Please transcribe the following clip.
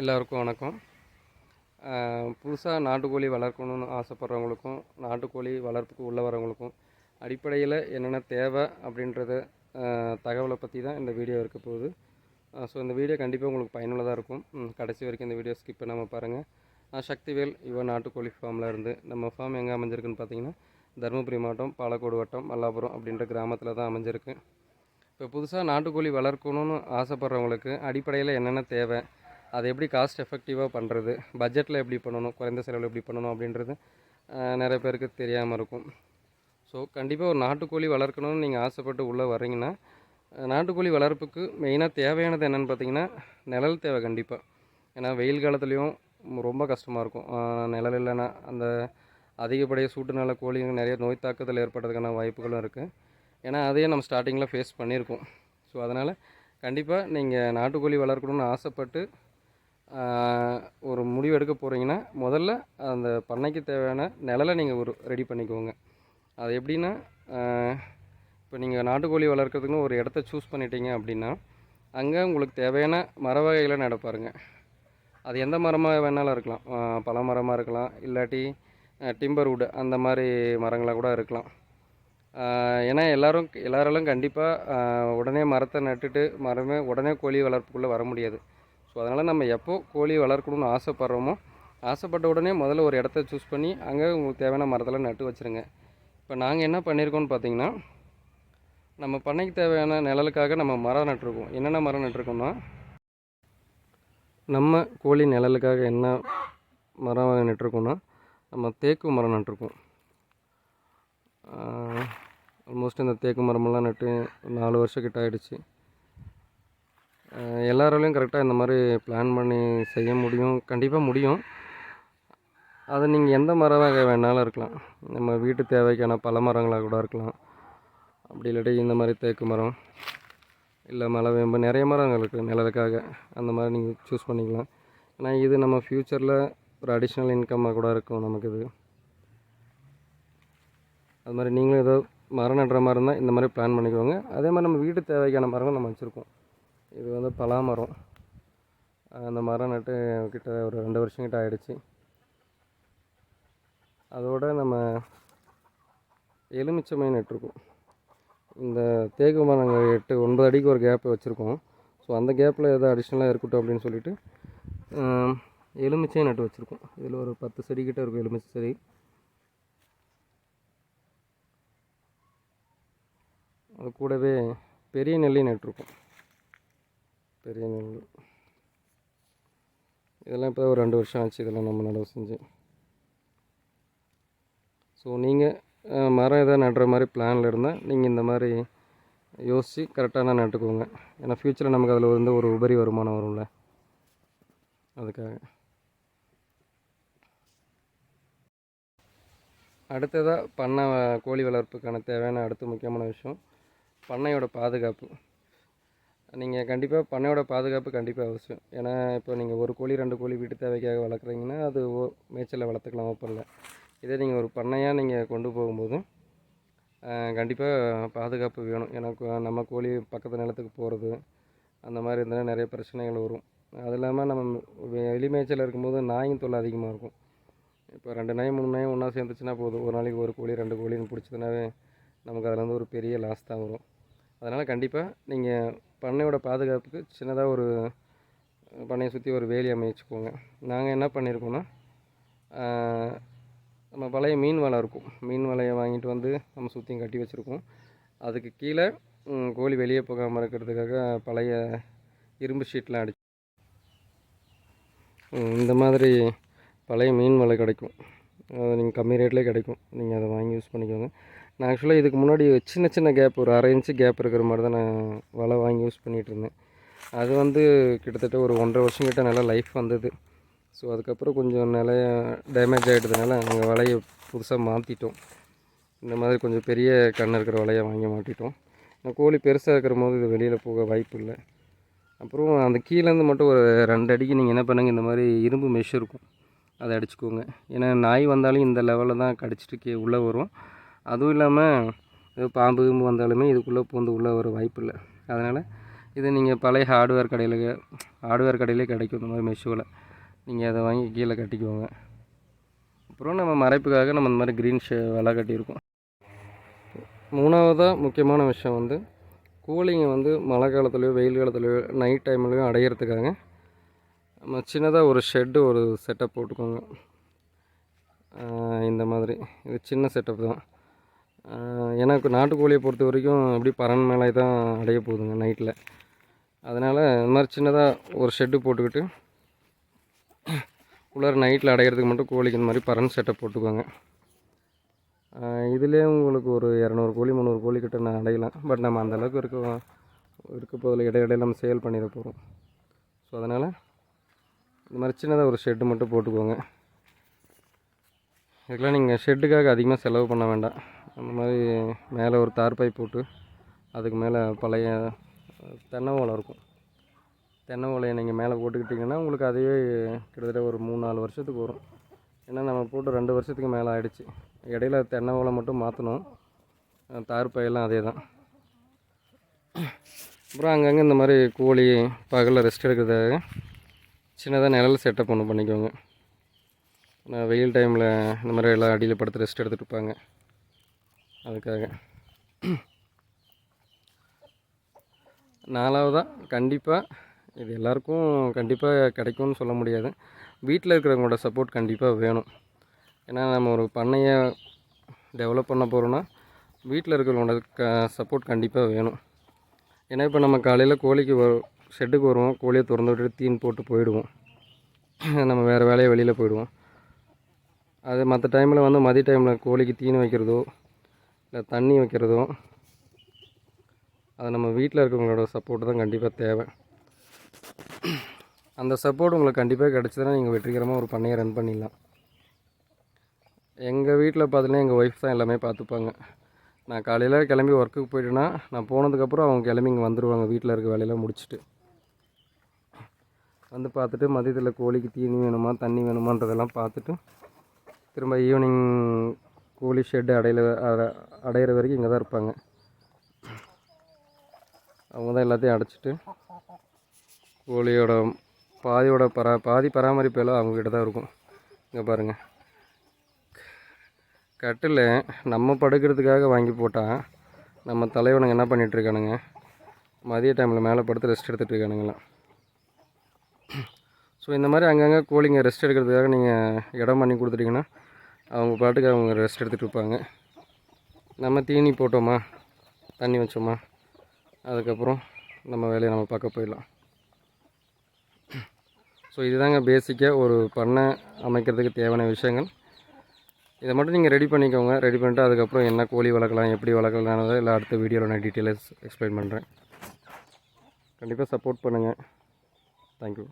எல்லாருக்கும் வணக்கம். புதுசாக நாட்டுக்கோழி வளர்க்கணும்னு ஆசைப்பட்றவங்களுக்கும் நாட்டுக்கோழி வளர்ப்புக்கு உள்ள வரவங்களுக்கும் அடிப்படையில் என்னென்ன தேவை அப்படின்றத தகவலை பற்றி தான் இந்த வீடியோ இருக்க போகுது. ஸோ இந்த வீடியோ கண்டிப்பாக உங்களுக்கு பயனுள்ளதாக இருக்கும். கடைசி வரைக்கும் இந்த வீடியோ ஸ்கிப் பண்ணாமல் பாருங்கள் நான் சக்திவேல் யுவ நாட்டுக்கோழி ஃபார்மில் இருந்து நம்ம ஃபார்ம் எங்கே அமைஞ்சிருக்குன்னு பார்த்தீங்கன்னா தருமபுரி மாவட்டம் பாலக்கோடு வட்டம் மல்லாபுரம் அப்படின்ற கிராமத்தில் தான் அமைஞ்சிருக்கு. இப்போ புதுசாக நாட்டுக்கோழி வளர்க்கணும்னு ஆசைப்பட்றவங்களுக்கு அடிப்படையில் என்னென்ன தேவை அதை எப்படி காஸ்ட் எஃபெக்டிவாக பண்ணுறது பட்ஜெட்டில் எப்படி பண்ணணும்? குறைந்த செலவில் எப்படி பண்ணணும்? அப்படின்றது நிறைய பேருக்கு தெரியாமல் இருக்கும். ஸோ கண்டிப்பாக ஒரு நாட்டுக்கோழி வளர்க்கணும்னு நீங்கள் ஆசைப்பட்டு உள்ளே வர்றீங்கன்னா நாட்டுக்கோழி வளர்ப்புக்கு மெயினாக தேவையானது என்னென்னு பார்த்தீங்கன்னா நிழல் தேவை கண்டிப்பாக ஏன்னா வெயில் காலத்துலேயும் ரொம்ப கஷ்டமாக இருக்கும். நிழல் இல்லைன்னா அந்த அதிகப்படிய சூட்டுனால கோழிங்க நிறைய நோய் தாக்குதல் ஏற்படுறதுக்கான வாய்ப்புகளும் இருக்குது ஏன்னா அதையே நம்ம ஸ்டார்டிங்கில் ஃபேஸ் பண்ணியிருக்கோம். ஸோ அதனால் கண்டிப்பாக நீங்கள் நாட்டுக்கோழி வளர்க்கணும்னு ஆசைப்பட்டு ஒரு முடிவு எடுக்க போகிறீங்கன்னா முதல்ல அந்த பண்ணைக்கு தேவையான நிழலை நீங்கள் ஒரு ரெடி பண்ணிக்கோங்க. அது எப்படின்னா இப்போ நீங்கள் நாட்டுக்கோழி வளர்க்குறதுக்குன்னு ஒரு இடத்த சூஸ் பண்ணிட்டீங்க அப்படின்னா அங்கே உங்களுக்கு தேவையான மர வகைகளை நடப்பாருங்க அது எந்த மரமாக வேணாலும் இருக்கலாம். பல மரமாக இருக்கலாம் இல்லாட்டி டிம்பர் வுட் அந்த மாதிரி மரங்களாக கூட இருக்கலாம். ஏன்னா எல்லோரும் எல்லாராலும் கண்டிப்பாக உடனே மரத்தை நட்டுட்டு மரமே உடனே கோழி வளர்ப்புக்குள்ளே வர முடியாது. ஸோ அதனால் நம்ம எப்போ கோழி வளர்க்கணும்னு ஆசைப்பட்றோமோ ஆசைப்பட்ட உடனே முதல்ல ஒரு இடத்த சூஸ் பண்ணி அங்கே உங்களுக்கு தேவையான மரத்தெல்லாம் நட்டு வச்சுருங்க. இப்போ நாங்கள் என்ன பண்ணியிருக்கோம்னு பார்த்தீங்கன்னா நம்ம பண்ணைக்கு தேவையான நிழலுக்காக நம்ம மரம் நட்டுருக்கோம். என்னென்ன மரம் நட்டுருக்கோம்னா நம்ம கோழி நிழலுக்காக என்ன மரம் நட்டுருக்கோன்னா நம்ம தேக்கு மரம் நட்டுருக்கோம். ஆல்மோஸ்ட் இந்த தேக்கு மரமெல்லாம் நட்டு நாலு வருஷம் கிட்ட ஆயிடுச்சு. எல்லாராலையும் கரெக்டாக இந்த மாதிரி பிளான் பண்ணி செய்ய முடியும். கண்டிப்பாக முடியும். அது நீங்கள் எந்த மர வகை வேணாலும் இருக்கலாம். நம்ம வீட்டு தேவைக்கான பல மரங்களாக கூட இருக்கலாம். அப்படி இல்லாட்டி இந்த மாதிரி தேக்கு மரம் இல்லை மலைவேம்பு நிறைய மரங்கள் இருக்குது நிழலுக்காக. அந்த மாதிரி நீங்கள் சூஸ் பண்ணிக்கலாம். ஏன்னா இது நம்ம ஃப்யூச்சரில் ஒரு அடிஷ்னல் இன்கம்மாக கூட இருக்கும் நமக்கு இது. அது மாதிரி நீங்களும் ஏதோ மரம் நடுற மாதிரி இருந்தால் இந்த மாதிரி பிளான் பண்ணிக்கோங்க. அதே மாதிரி நம்ம வீட்டு தேவைக்கான மரங்கள் நம்ம வச்சுருக்கோம். இது வந்து பலா மரம் அந்த மரம் நட்டு கிட்ட ஒரு ரெண்டு வருஷம் கிட்ட ஆயிடுச்சு. அதோட நம்ம எலுமிச்சமை நட்டிருக்கோம் இந்த தேக்கு நாங்கள் எட்டு ஒன்பது அடிக்கு ஒரு கேப் வச்சுருக்கோம். ஸோ அந்த கேப்பில் எதாவது அடிஷ்னலாக இருக்கட்டும் அப்படின்னு சொல்லிட்டு எலுமிச்சையும் நட்டு வச்சுருக்கோம். இதில் ஒரு பத்து செடி இருக்கும் எலுமிச்சை செடி. அது கூடவே பெரிய நெல்லையும் நட்டிருக்கோம். பெரிய நெல். இதெல்லாம் இப்போ ஒரு ரெண்டு வருஷம் ஆச்சு இதெல்லாம் நம்ம நடவு செஞ்சு. ஸோ நீங்கள் மரம் எதாவது நடுற மாதிரி பிளானில் இருந்தால் நீங்கள் இந்த மாதிரி யோசித்து கரெக்டான நட்டுக்கோங்க. ஏன்னா ஃப்யூச்சரில் நமக்கு அதில் வந்து ஒரு உபரி வருமானம் வரும்ல. அதுக்காக. அடுத்ததாக பண்ணை கோழி வளர்ப்புக்கான தேவையான அடுத்த முக்கியமான விஷயம் பண்ணையோட பாதுகாப்பு. நீங்கள் கண்டிப்பாக பண்ணையோட பாதுகாப்பு கண்டிப்பாக அவசியம். ஏன்னா இப்போ நீங்கள் ஒரு கோழி ரெண்டு கோழி வீட்டு தேவைக்காக வளர்க்குறீங்கன்னா அது ஓ மேய்ச்சலில் வளர்த்துக்கலாம் ஓப்பனில் இதே நீங்கள் ஒரு பண்ணையாக நீங்கள் கொண்டு போகும்போது கண்டிப்பாக பாதுகாப்பு வேணும். ஏன்னா நம்ம கோழி பக்கத்து நிலத்துக்கு போகிறது அந்த மாதிரி இருந்தால் நிறைய பிரச்சனைகள் வரும். அது இல்லாமல் நம்ம வெளி மேய்ச்சல் இருக்கும்போது நாயும் தொல்லை அதிகமாக இருக்கும். இப்போ ரெண்டு நாய் மூணு நாய் ஒன்றா சேர்ந்துச்சுன்னா போதும். ஒரு நாளைக்கு ஒரு கோழி ரெண்டு கோழின்னு பிடிச்சதுனாவே நமக்கு அதில் வந்து ஒரு பெரிய லாஸ் தான் வரும். அதனால் கண்டிப்பாக நீங்கள் பண்ணையோட பாதுகாப்புக்கு சின்னதாக ஒரு பண்ணையை சுற்றி ஒரு வேலி அமைச்சுக்கோங்க. நாங்கள் என்ன பண்ணியிருக்கோன்னா நம்ம பழைய மீன் வலை இருக்கும். மீன் வலையை வாங்கிட்டு வந்து நம்ம சுற்றியும் கட்டி வச்சுருக்கோம். அதுக்கு கீழே கோழி வெளியே போகாமல் இருக்கிறதுக்காக பழைய இரும்பு ஷீட்லாம் அடிச்சு இந்த மாதிரி பழைய மீன் வலை கிடைக்கும். அது நீங்கள் கம்மி ரேட்லேயே கிடைக்கும். நீங்கள் அதை வாங்கி யூஸ் பண்ணிக்கோங்க. நான் ஆக்சுவலாக இதுக்கு முன்னாடி சின்ன சின்ன கேப் ஒரு அரை இன்ச்சு கேப் இருக்கிற மாதிரி தான் நான் வலை வாங்கி யூஸ் பண்ணிகிட்டு இருந்தேன். அது வந்து கிட்டத்தட்ட ஒரு ஒன்றரை வருஷம் கிட்ட நல்லா லைஃப் வந்தது. ஸோ அதுக்கப்புறம் கொஞ்சம் நிலைய டேமேஜ் ஆகிட்டதுனால நாங்கள் வலையை புதுசாக மாற்றிட்டோம் இந்த மாதிரி கொஞ்சம் பெரிய கண் இருக்கிற வலையை வாங்கி மாட்டிட்டோம். நான் கோழி பெருசாக இருக்கிற போது இது வெளியில் போக வாய்ப்பு இல்லை. அப்புறம் அந்த கீழேருந்து மட்டும் ஒரு ரெண்டு அடிக்கு நீங்கள் என்ன பண்ணுங்கள் இந்த மாதிரி இரும்பு மெஷ் இருக்கும். அதை அடிச்சுக்கோங்க. ஏன்னா நாய் வந்தாலும் இந்த லெவலில் தான் கடிச்சிட்டு கீ உள்ளே வரும். அதுவும் இல்லாமல் ஏதோ பாம்பு கிம்பு வந்தாலுமே இதுக்குள்ளே பூந்து உள்ளே வர வாய்ப்பு இல்லை. அதனால் இது நீங்கள் பழைய ஹார்ட்வேர் கடையில் ஹார்ட்வேர் கடையிலே கிடைக்கும் இந்த மாதிரி மெஷுவில் நீங்கள் அதை வாங்கி கீழே கட்டிக்குவோங்க. அப்புறம் நம்ம மறைப்புக்காக நம்ம இந்த மாதிரி க்ரீன் ஷே வலை கட்டியிருக்கோம். மூணாவதாக முக்கியமான விஷயம் வந்து கூலிங்கை வந்து மழை காலத்துலேயோ வெயில் காலத்துலேயோ நைட் டைம்லேயோ அடையிறதுக்காக நம்ம சின்னதாக ஒரு ஷெட்டு ஒரு செட்டப் போட்டுக்கோங்க. இந்த மாதிரி. இது சின்ன செட்டப் தான். ஆஹ் எனக்கு நாட்டுக்கோழியை பொறுத்த வரைக்கும் எப்படி பறன் மேலே தான் அடைய போகுதுங்க நைட்டில் அதனால் இந்த மாதிரி சின்னதாக ஒரு ஷெட்டு போட்டுக்கிட்டு உள்ளார நைட்டில் அடையிறதுக்கு மட்டும் கோழிக்கு இந்த மாதிரி பறன் செட்டை போட்டுக்கோங்க. இதுலேயே உங்களுக்கு ஒரு இரநூறு கோழி முந்நூறு கோழி கிட்ட நான் அடையலாம். பட் நம்ம அந்தளவுக்கு இருக்க இருக்க போதில் இடையிடையில் நம்ம சேல் பண்ணிட போகிறோம் ஸோ அதனால் இந்த மாதிரி சின்னதாக ஒரு ஷெட்டு மட்டும் போட்டுக்கோங்க. இதுக்கெல்லாம் நீங்கள் ஷெட்டுக்காக அதிகமாக செலவு பண்ண வேண்டாம். அந்த மாதிரி மேலே ஒரு தார்பாய் போட்டு அதுக்கு மேலே பழைய தென்னை ஓலை இருக்கும். தென்னை ஓலையை நீங்கள் மேலே போட்டுக்கிட்டிங்கன்னா உங்களுக்கு அதுவே கிட்டத்தட்ட ஒரு மூணு நாலு வருஷத்துக்கு வரும். ஏன்னா நம்ம போட்டு ரெண்டு வருஷத்துக்கு மேலே ஆகிடுச்சு இடையில தென்னை ஓலை மட்டும் மாற்றணும் தார்பாயெல்லாம் அதே தான். அப்புறம் அங்கங்கே இந்த மாதிரி கோழி பகலில் ரெஸ்ட் எடுக்கிறதுக்காக சின்னதாக நிழல் செட்டப் ஒன்று பண்ணிக்கோங்க. நான் வெயில் டைமில் இந்த மாதிரி எல்லாம் அடியில் படுத்து ரெஸ்ட் எடுத்துகிட்டு இருப்பாங்க. அதுக்காக. நாலாவதாக கண்டிப்பாக இது எல்லாருக்கும் கண்டிப்பாக கிடைக்கும்னு சொல்ல முடியாது. வீட்டில் இருக்கிறவங்களோட சப்போர்ட் கண்டிப்பாக வேணும். ஏன்னா நம்ம ஒரு பண்ணையை டெவலப் பண்ண போகிறோன்னா வீட்டில் இருக்கிறவங்களோட க சப்போர்ட் கண்டிப்பாக வேணும். ஏன்னா இப்போ நம்ம காலையில் கோழிக்கு வ ஷெட்டுக்கு வருவோம். கோழியை திறந்து விட்டுட்டு தீன் போட்டு போயிடுவோம். நம்ம வேறு வேலையை வெளியில் போயிடுவோம். அது மற்ற டைமில் வந்து மதிய டைமில் கோழிக்கு தீனி வைக்கிறதோ இல்லை தண்ணி வைக்கிறதும் அது நம்ம வீட்டில் இருக்கிறவங்களோட சப்போர்ட்டு தான் கண்டிப்பாக தேவை. அந்த சப்போர்ட் உங்களுக்கு கண்டிப்பாக கிடச்சதுன்னா நீங்கள் வெற்றிகரமாக ஒரு பண்ணையை ரன் பண்ணிடலாம். எங்கள் வீட்டில் பார்த்தீங்கன்னா எங்கள் ஒய்ஃப் தான் எல்லாமே பார்த்துப்பாங்க. நான் காலையில் கிளம்பி ஒர்க்குக்கு போயிட்டேன்னா நான் போனதுக்கப்புறம் அவங்க கிளம்பி இங்கே வந்துடுவாங்க வீட்டில் இருக்க வேலையெல்லாம் முடிச்சுட்டு. வந்து பார்த்துட்டு மதியத்தில் கோழிக்கு தீனி வேணுமா தண்ணி வேணுமான்றதெல்லாம் பார்த்துட்டு திரும்ப ஈவினிங் கோழி ஷெட்டு அடையில அடையிற வரைக்கும் இங்கே தான் இருப்பாங்க. அவங்க தான் எல்லாத்தையும் அடைச்சிட்டு கோழியோட பாதியோட பரா பாதி பராமரிப்பு எல்லாம் அவங்கக்கிட்ட தான் இருக்கும். இங்கே பாருங்கள் கட்டில் நம்ம படுக்கிறதுக்காக வாங்கி போட்டால் நம்ம தலைவனுங்க என்ன பண்ணிகிட்ருக்கானுங்க மதிய டைமில் மேலே படுத்து ரெஸ்ட் எடுத்துகிட்டு இருக்கானுங்களாம். ஸோ இந்த மாதிரி அங்கங்கே கோழிங்க ரெஸ்ட் எடுக்கிறதுக்காக நீங்கள் இடம் பண்ணி கொடுத்துட்டிங்கன்னா அவங்க பாட்டுக்கு அவங்க ரெஸ்ட் எடுத்துகிட்டு இருப்பாங்க. நம்ம தீனி போட்டோமா? தண்ணி வச்சோமா? அதுக்கப்புறம் நம்ம வேலையை நம்ம பார்க்க போயிடலாம். ஸோ இதுதாங்க பேசிக்காக ஒரு பண்ணை அமைக்கிறதுக்கு தேவையான விஷயங்கள். இதை மட்டும் நீங்கள் ரெடி பண்ணிக்கோங்க. ரெடி பண்ணிட்டு அதுக்கப்புறம் என்ன கோழி வளர்க்கலாம் எப்படி வளர்க்கலான்னு இல்லை அடுத்த வீடியோவில் நான் டீட்டெயில்ஸ் எக்ஸ்பிளைன் பண்ணுறேன் கண்டிப்பாக சப்போர்ட் பண்ணுங்கள் தேங்க்யூ